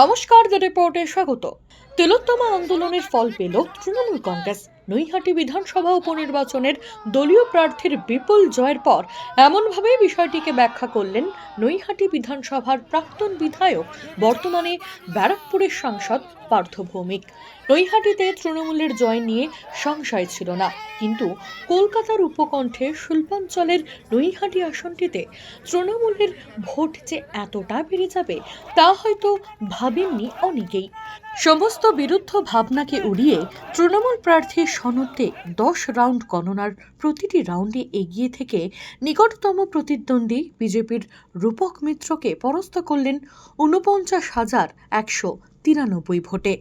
নমস্কার দ্য রিপোর্টে স্বাগত। তিলোত্তমা আন্দোলনের ফল পেল তৃণমূল কংগ্রেস। নৈহাটি বিধানসভা উপনির্বাচনের দলীয় প্রার্থীর বিপুল জয়ের পর এমনভাবে বিষয়টিকে ব্যাখ্যা করলেন নৈহাটি বিধানসভার প্রাক্তন বিধায়ক, বর্তমানে ব্যারাকপুরের সাংসদ পার্থ ভৌমিক নৈহাটিতে তৃণমূলের জয় নিয়ে সংশয় ছিল না। কিন্তু কলকাতার উপকণ্ঠে শিল্পাঞ্চলের নৈহাটি আসনটিতে তৃণমূলের ভোট যে এতটা বেড়ে যাবে, তা হয়তো ভাবেননি অনেকেই। সমস্ত বিরুদ্ধ ভাবনাকে উড়িয়ে তৃণমূল প্রার্থী সনদে দশ রাউন্ড গণনার প্রতিটি রাউন্ডে এগিয়ে থেকে নিকটতম প্রতিদ্বন্দ্বী বিজেপির রূপক মিত্রকে পরাস্ত করলেন ঊনপঞ্চাশ হাজার একশো তিরানব্বই ভোটে,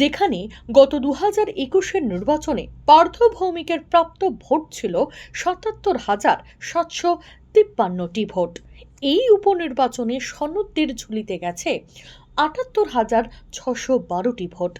যেখানে গত দু হাজার একুশের নির্বাচনে পার্থ ভৌমিকের প্রাপ্ত ভোট ছিল সাতাত্তর হাজার সাতশো তিপ্পান্নটি ভোট। এই উপনির্বাচনে সনদদের ঝুলিতে গেছে আটাত্তর হাজার ছশো বারোটি ভোট।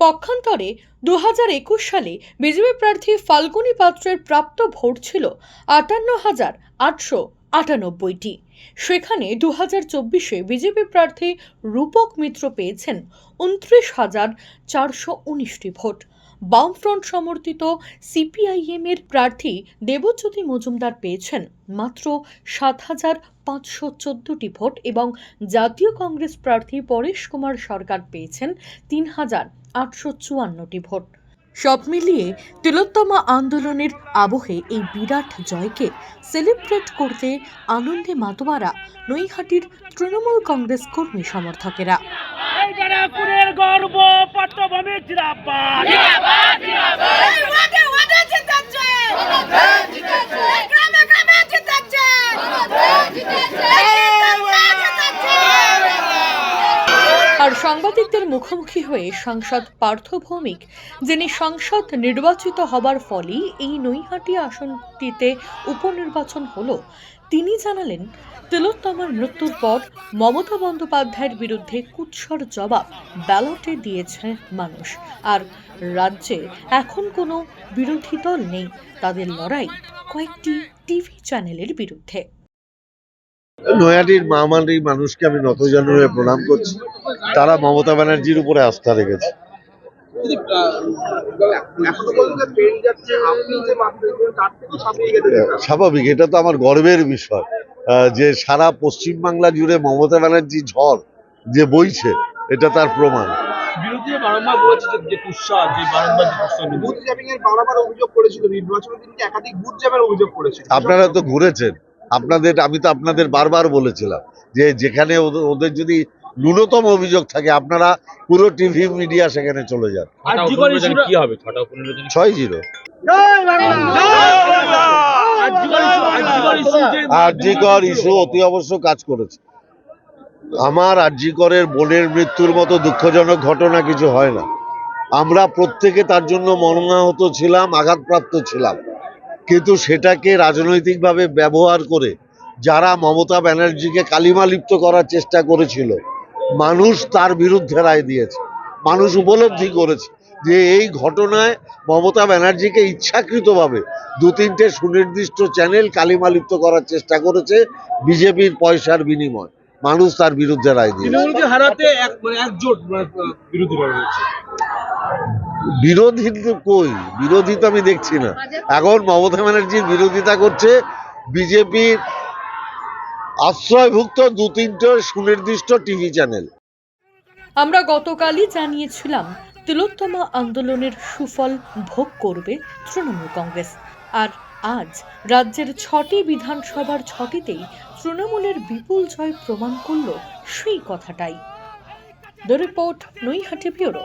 পক্ষান্তরে দু হাজার একুশ সালে বিজেপি প্রার্থী ফাল্গুনী পাত্রের প্রাপ্ত ভোট ছিল আটান্ন হাজার আটশো আটানব্বইটি। সেখানে দু হাজার চব্বিশে বিজেপি প্রার্থী রূপক মিত্র পেয়েছেন উনত্রিশ হাজার চারশো উনিশটি ভোট। বামফ্রন্ট সমর্থিত সিপিআইএম এর প্রার্থী দেবজ্যোতি মজুমদার পেয়েছেন মাত্র সাত হাজার পাঁচশো চোদ্দটি ভোট এবং জাতীয় কংগ্রেস প্রার্থী পরেশ কুমার সরকার পেয়েছেন তিন হাজার আটশো চুয়ান্নটি ভোট। সব মিলিয়ে তিলোত্তমা আন্দোলনের আবহে এই বিরাট জয়কে সেলিব্রেট করতে আনন্দে মাতোয়ারা নৈহাটির তৃণমূল কংগ্রেস কর্মী সমর্থকেরা। এই গর্ব পট্টভূমি আর সাংবাদিকদের মুখোমুখি হয়ে সাংসদ পার্থ ভৌমিক, যিনি সংসদ নির্বাচিত হবার ফলেই এই নৈহাটি আসনটিতে উপনির্বাচন হলো, তিনি জানালেন, তিলোত্তমার মৃত্যুর পর মমতা বন্দ্যোপাধ্যায়ের বিরুদ্ধে কুৎসর জবাব ব্যালটে দিয়েছে মানুষ। আর রাজ্যে এখন কোনো বিরোধী দল নেই, তাদের লড়াই কয়েকটি টিভি চ্যানেলের বিরুদ্ধে। নয়াটির মহামারী মানুষকে আমি নতজানু হয়ে প্রণাম করছি। তারা মমতা ব্যানার্জির উপরে আস্থা রেখেছে। স্বাভাবিক এটা তো আমার গর্বের বিষয় আহ, যে সারা পশ্চিমবাংলা জুড়ে মমতা ব্যানার্জি ঝড় যে বইছে এটা তার প্রমাণ। বিরোধীরা বারংবার বলেছে যে- যে কুৎসা যে বারংবার যে কুৎসা নিয়ে। বুথ জ্যামিং এর বারবার অভিযোগ করেছিল নির্বাচনের দিনকে একাধিক বুথ জ্যামের অভিযোগ করেছিল। আপনারা তো ঘুরেছেন। আপনাদের আমি তো আপনাদের বারবার বলেছিলাম যে যেখানে ওদের- ওদের যদি ন্যূনতম অভিযোগ থাকে আপনারা পুরো টিভি মিডিয়া সেখানে চলে যান। কি হবে? ছয় জিরো। আরজিকর ইস্যু অতি অবশ্য কাজ করেছে। আমার আরজিকরের বোনের মৃত্যুর মতো দুঃখজনক ঘটনা কিছু হয় না। আমরা প্রত্যেকে তার জন্য মর্মাহত ছিলাম আঘাতপ্রাপ্ত ছিলাম। কিন্তু সেটাকে রাজনৈতিকভাবে ব্যবহার করে যারা মমতা ব্যানার্জিকে কালিমালিপ্ত করার চেষ্টা করেছিল মানুষ তার বিরুদ্ধে রায় দিয়েছে। মানুষ উপলব্ধি করেছে যে এই ঘটনায় মমতা ব্যানার্জিকে ইচ্ছাকৃতভাবে দু তিনটে সুনির্দিষ্ট চ্যানেল কালিমালিপ্ত করার চেষ্টা করেছে বিজেপির পয়সার বিনিময়। মানুষ তার বিরুদ্ধে রায় দিয়েছে। হারাতে মানে একজোট মানে, রয়েছে বিরোধী কই? বিরোধী তো আমি দেখছি না। এখন মমতা ব্যানার্জির বিরোধিতা করছে বিজেপির আশ্রয়ভুক্ত দু তিনটে সুনির্দিষ্ট টিভি চ্যানেল। আমরা গতকালই জানিয়েছিলাম, তিলোত্তমা আন্দোলনের সুফল ভোগ করবে তৃণমূল কংগ্রেস। আর আজ রাজ্যের ছটি বিধানসভার ছটিতেই তৃণমূলের বিপুল জয় প্রমাণ করল সেই কথাটাই। The report Naihati bureau.